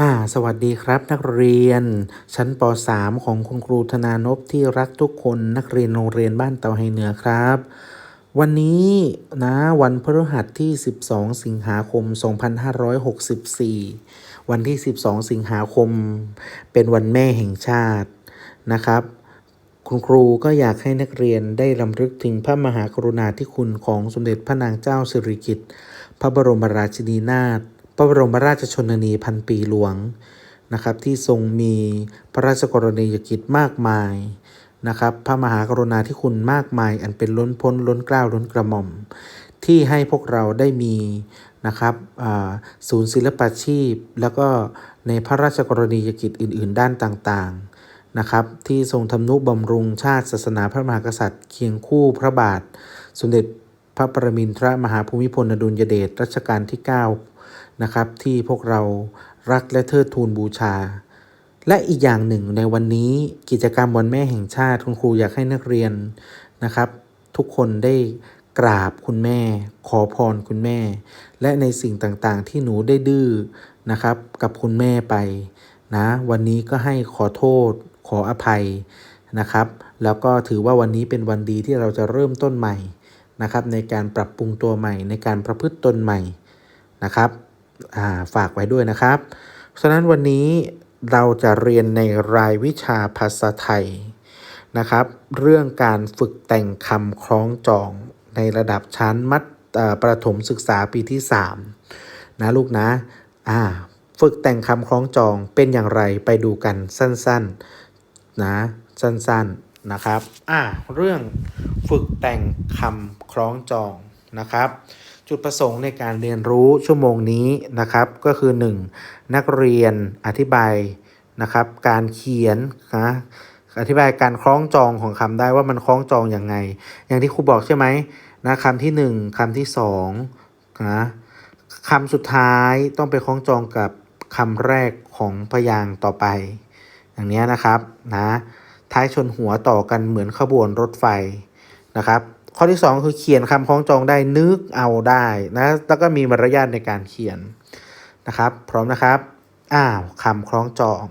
อ่าสวัสดีครับนักเรียน ชั้นป .3 ของคุณครูธนานพที่รักทุกคนนักเรียนโรงเรียนบ้านเตาไฮเหนือครับ วันนี้นะวันพฤหัสที่ 12 สิงหาคม 2564 วันที่ 12 สิงหาคม เป็นวันแม่แห่งชาตินะครับ คุณครูก็อยากให้นักเรียนได้รำลึกถึงพระมหากรุณาธิคุณของสมเด็จพระนางเจ้าสิริกิติ์พระบรมราชินีนาถ พระบรมราชชนนีพันปีหลวงนะครับ ที่ทรงมีพระราชกรณียกิจมากมายนะครับ พระมหากรุณาธิคุณมากมาย อันเป็นล้นพ้นล้นเกล้าล้นกระหม่อม ที่ให้พวกเราได้มีนะครับศูนย์ศิลปาชีพ แล้วก็ในพระราชกรณียกิจอื่น ๆ ด้านต่างๆนะครับ ที่ทรงทำนุบำรุงชาติศาสนาพระมหากษัตริย์ เคียงคู่พระบาท สมเด็จพระประมินทรมหาภูมิพลอดุลยเดชรัชกาลที่ 9 นะครับ ที่พวกเรารักและเทิดทูนบูชา และอีกอย่างหนึ่งในวันนี้กิจกรรมวันแม่แห่งชาติคุณครูอยากให้นักเรียนนะครับ ทุกคนได้กราบคุณแม่ ขอพรคุณแม่ และในสิ่งต่างๆ ที่หนูได้ดื้อนะครับ กับคุณแม่ไปนะ วันนี้ก็ให้ขอโทษ ขออภัยนะครับ แล้วก็ถือว่าวันนี้เป็นวันดีที่เราจะเริ่มต้นใหม่นะครับ ในการปรับปรุงตัวใหม่ในการประพฤติตนใหม่นะครับ ฝากไว้ด้วยนะครับ ฉะนั้นวันนี้เราจะเรียนในรายวิชาภาษาไทยนะครับ เรื่องการฝึกแต่งคำคล้องจองในระดับชั้นมัธประถมศึกษาปีที่ 3 นะลูกนะอ่าฝึกแต่งคำคล้องจองเป็นอย่างไรไปดูกันสั้นๆนะสั้นๆนะครับอ่าเรื่องฝึกแต่งคำคล้องจองนะครับ จุดประสงค์ในการเรียนรู้ชั่วโมงนี้นะครับก็คือ 1. นักเรียนอธิบายนะครับการเขียนนะอธิบายการคล้องจองของคำได้ว่ามันคล้องจองอยังไง อย่างที่ครูบอกใช่ไหมนะคำที่ 1คำที่2นะคำสุดท้ายต้องไปคล้องจองกับคำแรกของพยางค์ต่อไป อย่างนี้นะครับนะท้ายชนหัวต่อกันเหมือนขบวนรถไฟนะครับ ข้อที่ 2 คือเขียนคำคล้องจองได้นึกเอาได้นะแล้วก็มีมารยาทในการเขียนนะครับ พร้อมนะครับอ้าวคำคล้องจอง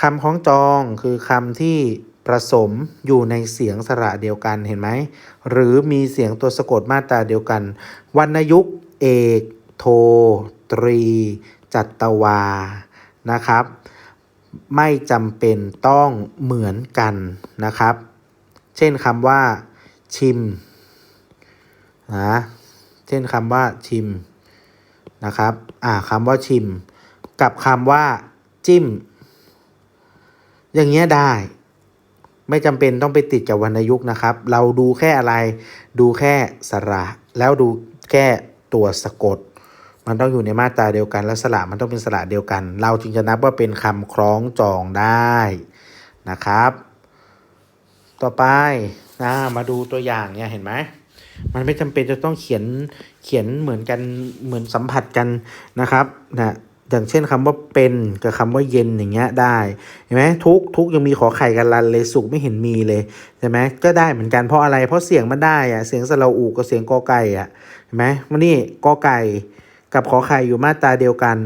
คำคล้องจองคือคำที่ผสมอยู่ในเสียงสระเดียวกันเห็นไหมหรือมีเสียงตัวสะกดมาตราเดียวกันวรรณยุกต์เอก โท ตรี จัตวานะครับ ไม่จำเป็นต้องเหมือนกันนะครับ เช่นคำว่า ชิมนะเช่นคำว่าชิมนะครับอ่าคำว่าชิม กับคำว่าจิ้ม อย่างเงี้ยได้ ไม่จำเป็นต้องไปติดกับวรรณยุกต์นะครับ เราดูแค่อะไร ดูแค่สระ แล้วดูแค่ตัวสะกด มันต้องอยู่ในมาตราเดียวกันและสระมันต้องเป็นสระเดียวกัน เราจึงจะนับว่าเป็นคำคล้องจองได้นะครับ ต่อไปนะมาดูตัวอย่างเนี่ยเห็นไหมมันไม่จำเป็นจะต้องเขียนเขียนเหมือนกันเหมือนสัมผัสกันนะครับนะอย่างเช่นคำว่าเป็นกับคำว่าเย็นอย่างเงี้ยได้เห็นไหมทุกทุกยังมีขอไข่กันลันเลยสุกไม่เห็นมีเลยใช่ไหมก็ได้เหมือนกันเพราะอะไรเพราะเสียงมันได้อะเสียงสระอูกับเสียงกอไก่อะเห็นไหมมันนี่กอไก่ กับขอไข่อยู่มาตราเดียวกัน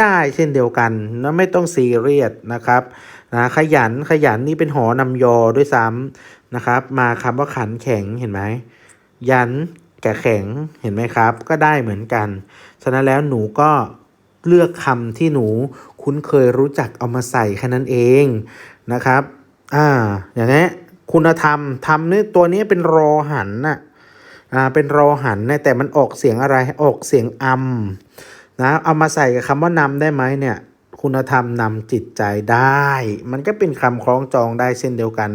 ได้เช่นเดียวกันแล้วไม่ต้องซีเรียสนะครับนะขยันขยันนี่เป็นหอนำยอด้วยซ้ำนะครับ มาคำว่าขันแข็งเห็นไหมยันแกับแข็งเห็นไหมครับ ก็ได้เหมือนกัน ฉะนั้นแล้วหนูก็เลือกคำที่หนูคุ้นเคยรู้จักเอามาใส่แค่นั้นเองนะครับ อ่า อย่างนี้คุณธรรมธรรมนี่ตัวนี้เป็นรอหันน่ะ อ่าเป็นรอหันนะแต่มันออกเสียงอะไรออกเสียงอัมนะเอามาใส่กับคำว่านำได้ไหมเนี่ยคุณธรรมนำจิตใจได้ มันก็เป็นคำคล้องจองได้เช่นเดียวกัน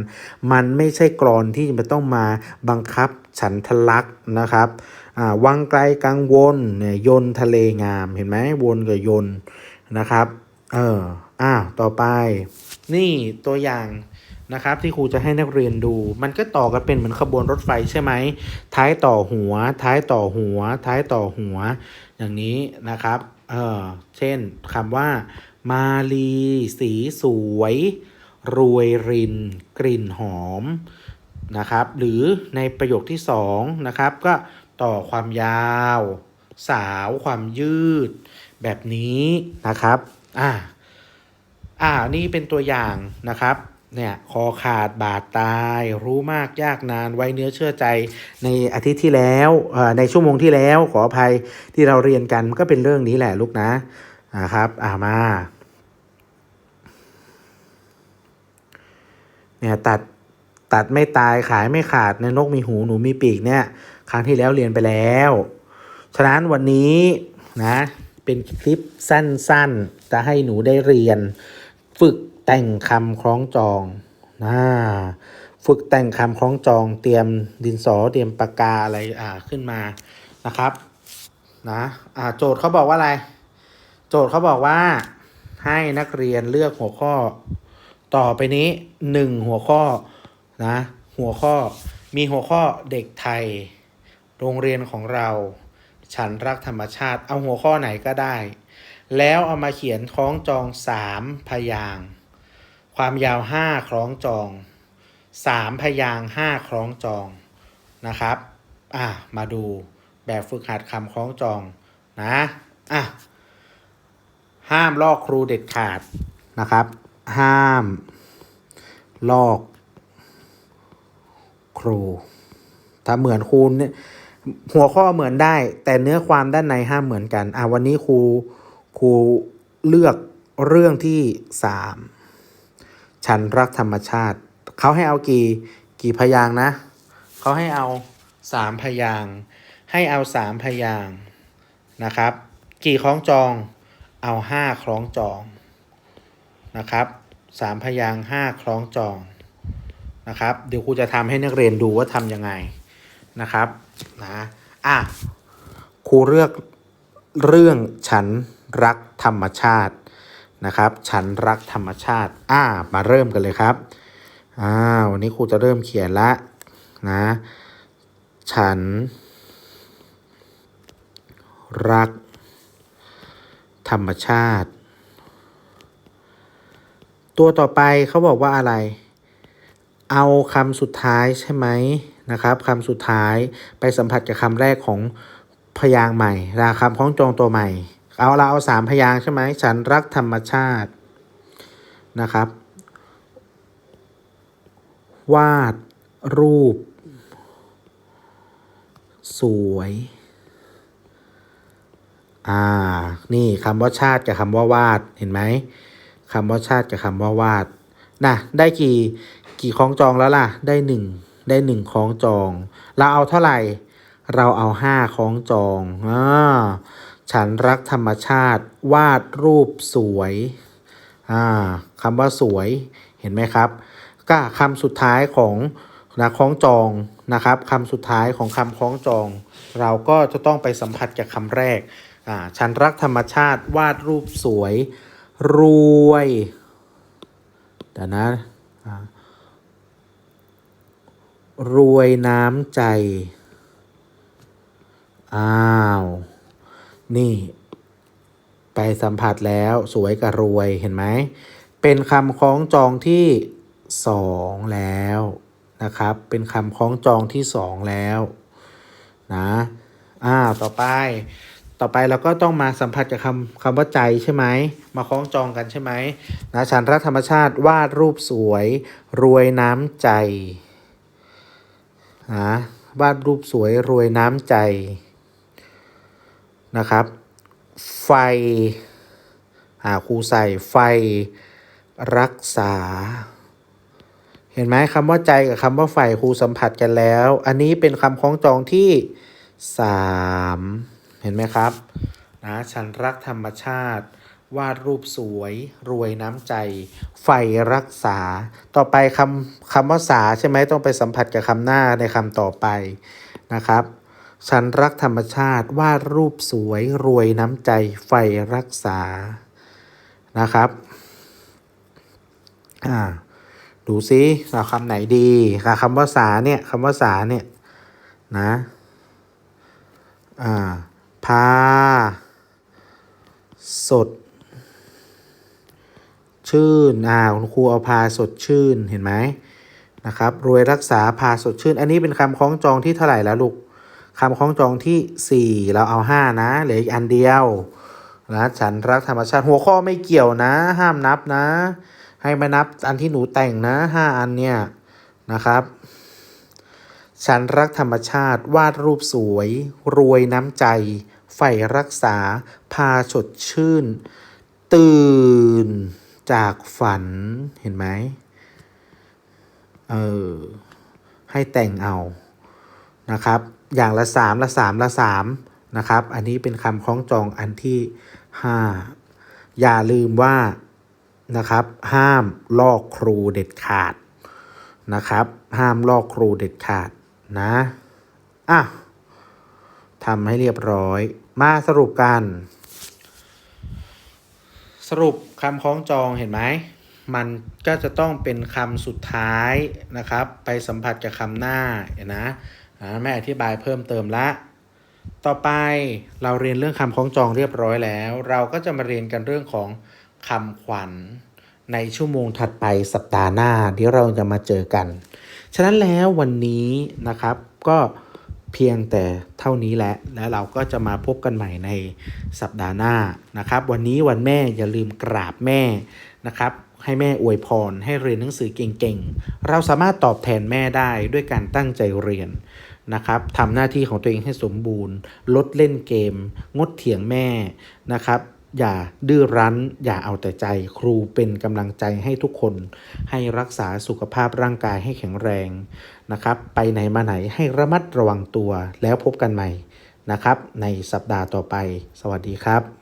มันไม่ใช่กรอนที่จะต้องมาบังคับฉันทลักษณ์นะครับอ่าวังไกลกังวลเนี่ยยนทะเลงามเห็นไหมวนกับยนนะครับ เอออ้าวต่อไป นี่ตัวอย่าง นะครับที่ครูจะให้นักเรียนดู มันก็ต่อกันเป็นเหมือนขบวนรถไฟใช่ไหมท้ายต่อหัว ท้ายต่อหัว ท้ายต่อหัว อย่างนี้นะครับเออเช่นคำว่า มาลีสีสวย รวยริน กลิ่นหอมนะครับ หรือในประโยคที่สองนะครับก็ต่อความยาว สาวความยืด แบบนี้นะครับอ่าอ่านี่เป็นตัวอย่างนะครับ เนี่ยคอขาดบาดตาย รู้มากยากนานไว้เนื้อเชื่อใจในอาทิตย์ที่แล้วในชั่วโมงที่แล้วขออภัยที่เราเรียนกันก็เป็นเรื่องนี้แหละลูกนะนะครับอ่ามาเนี่ยตัดตัดไม่ตายขายไม่ขาดในนกมีหูหนูมีปีกเนี่ยครั้งที่แล้วเรียนไปแล้ว ฉะนั้นวันนี้นะเป็นคลิปสั้นๆ จะให้หนูได้เรียน ฝึก แต่งคำคล้องจองนะฝึกแต่งคำคล้องจองเตรียมดินสอเตรียมปากกาอะไรอ่าขึ้นมานะครับนะอ่าโจทย์เขาบอกว่าอะไร โจทย์เขาบอกว่าให้นักเรียนเลือกหัวข้อ ต่อไปนี้หนึ่งหัวข้อนะหัวข้อมีหัวข้อเด็กไทย โรงเรียนของเรา ฉันรักธรรมชาติ เอาหัวข้อไหนก็ได้ แล้วเอามาเขียนคล้องจองสามพยางค์ ความยาวห้าคล้องจองสามพยางห้าคล้องจองนะครับอะมาดูแบบฝึกหัดคำคล้องจองนะอะห้ามลอกครูเด็ดขาดนะครับ ห้าม ลอกครู ถ้าเหมือนครูเนี่ยหัวข้อเหมือนได้ แต่เนื้อความด้านในห้ามเหมือนกัน อะวันนี้ครูครูเลือกเรื่องที่สาม ฉันรักธรรมชาติ เขาให้เอากี่กี่พยางนะ เขาให้เอาสามพยางให้เอาสามพยางนะครับ กี่คล้องจองเอาห้าคล้องจองนะครับสามพยางห้าคล้องจองนะครับ เดี๋ยวครูจะทำให้นักเรียนดูว่าทำยังไงนะครับนะอะครูเลือกเรื่องฉันรักธรรมชาติ นะครับฉันรักธรรมชาติ อ่า มาเริ่มกันเลยครับ อ่า วันนี้ครูจะเริ่มเขียนละนะ ฉัน รัก ธรรมชาติ ตัวต่อไปเขาบอกว่าอะไร เอาคำสุดท้ายใช่ไหมนะครับคำสุดท้ายไปสัมผัสกับคำแรกของพยางค์ใหม่ราคำคล้องจองตัวใหม่ เอาเราเอาสามพยางใช่ไหมฉันรักธรรมชาตินะครับ วาดรูป สวย อ่า นี่คำว่าชาติกับคำว่าวาดเห็นไหมคำว่าชาติกับคำว่าวาดนะได้กี่กี่คล้องจองแล้วล่ะ ได้หนึ่งได้หนึ่งคล้องจอง เราเอาเท่าไหร่ เราเอาห้าคล้องจองอ่า ฉันรักธรรมชาติวาดรูปสวยอ่าคำว่าสวยเห็นไหมครับก็คำสุดท้ายของนะคล้องจองนะครับคำสุดท้ายของคำคล้องจอง เราก็จะต้องไปสัมผัสกับคำแรกอ่าฉันรักธรรมชาติวาดรูปสวย รวยเดี๋ยวนะอ่ารวยน้ำใจ อ้าว นี่ ไปสัมผัสแล้วสวยกับรวยเห็นไหม เป็นคำคล้องจองที่สองแล้วนะครับ เป็นคำคล้องจองที่สองแล้วนะอ่าต่อไป ต่อไปเราก็ต้องมาสัมผัสกับคำคำว่าใจใช่ไหม มาคล้องจองกันใช่ไหมนะฉันรักธรรมชาติวาดรูปสวย รวยน้ำใจนะวาดรูปสวยรวยน้ำใจ นะครับ ไฟอ่าครูใส่ไฟรักษา เห็นไหมคำว่าใจกับคำว่าไฟครูสัมผัสกันแล้ว อันนี้เป็นคำคล้องจองที่สามเห็นไหมครับนะฉันรักธรรมชาติ วาดรูปสวยรวยน้ำใจ ไฟรักษา ต่อไปคำคำว่าสาใช่ไหมต้องไปสัมผัสกับคำหน้าในคำต่อไปนะครับ ฉันรักธรรมชาติวาดรูปสวยรวยน้ำใจไฟรักษานะครับอ่าดูซิเราคำไหนดีค่ะคำว่าสาเนี่ยคำว่าสาเนี่ยนะอ่าพา สด ชื่นอ่าคุณครูเอาพาสดชื่นเห็นไหมนะครับรวยรักษาพาสดชื่น อันนี้เป็นคำคล้องจองที่เท่าไหร่แล้วลูก คำคล้องจองที่สี่เราเอาห้านะเหลืออีกอันเดียวนะฉันรักธรรมชาติหัวข้อไม่เกี่ยวนะ ห้ามนับนะ ให้มานับอันที่หนูแต่งนะห้าอันเนี่ยนะครับ ฉันรักธรรมชาติวาดรูปสวย รวยน้ำใจใฝ่รักษา พาสดชื่น ตื่นจากฝันเห็นไหมเออให้แต่งเอา นะครับ อย่างละสามละสามละสามนะครับ อันนี้เป็นคำคล้องจองอันที่ห้าอย่าลืมว่านะครับ ห้ามลอกครูเด็ดขาดนะครับ ห้ามลอกครูเด็ดขาดนะอะทำให้เรียบร้อย มาสรุปกัน สรุปคำคล้องจองเห็นไหมมันก็จะต้องเป็นคำสุดท้ายนะครับ ไปสัมผัสกับคำหน้าเห็นนะ อ่าแม่อธิบายเพิ่มเติมละ ต่อไปเราเรียนเรื่องคำคล้องจองเรียบร้อยแล้ว เราก็จะมาเรียนกันเรื่องของคำขวัญ ในชั่วโมงถัดไปสัปดาห์หน้าที่เราจะมาเจอกัน ฉะนั้นแล้ววันนี้นะครับก็เพียงแต่เท่านี้แหละ แล้วเราก็จะมาพบกันใหม่ในสัปดาห์หน้านะครับ วันนี้วันแม่อย่าลืมกราบแม่นะครับให้แม่อวยพรให้เรียนหนังสือเก่งๆ เราสามารถตอบแทนแม่ได้ด้วยการตั้งใจเรียน นะครับทำหน้าที่ของตัวเองให้สมบูรณ์ ลดเล่นเกม งดเถียงแม่นะครับอย่าดื้อรั้น อย่าเอาแต่ใจ ครูเป็นกำลังใจให้ทุกคน ให้รักษาสุขภาพร่างกายให้แข็งแรงนะครับ ไปไหนมาไหนให้ระมัดระวังตัวแล้วพบกันใหม่นะครับ ในสัปดาห์ต่อไป สวัสดีครับ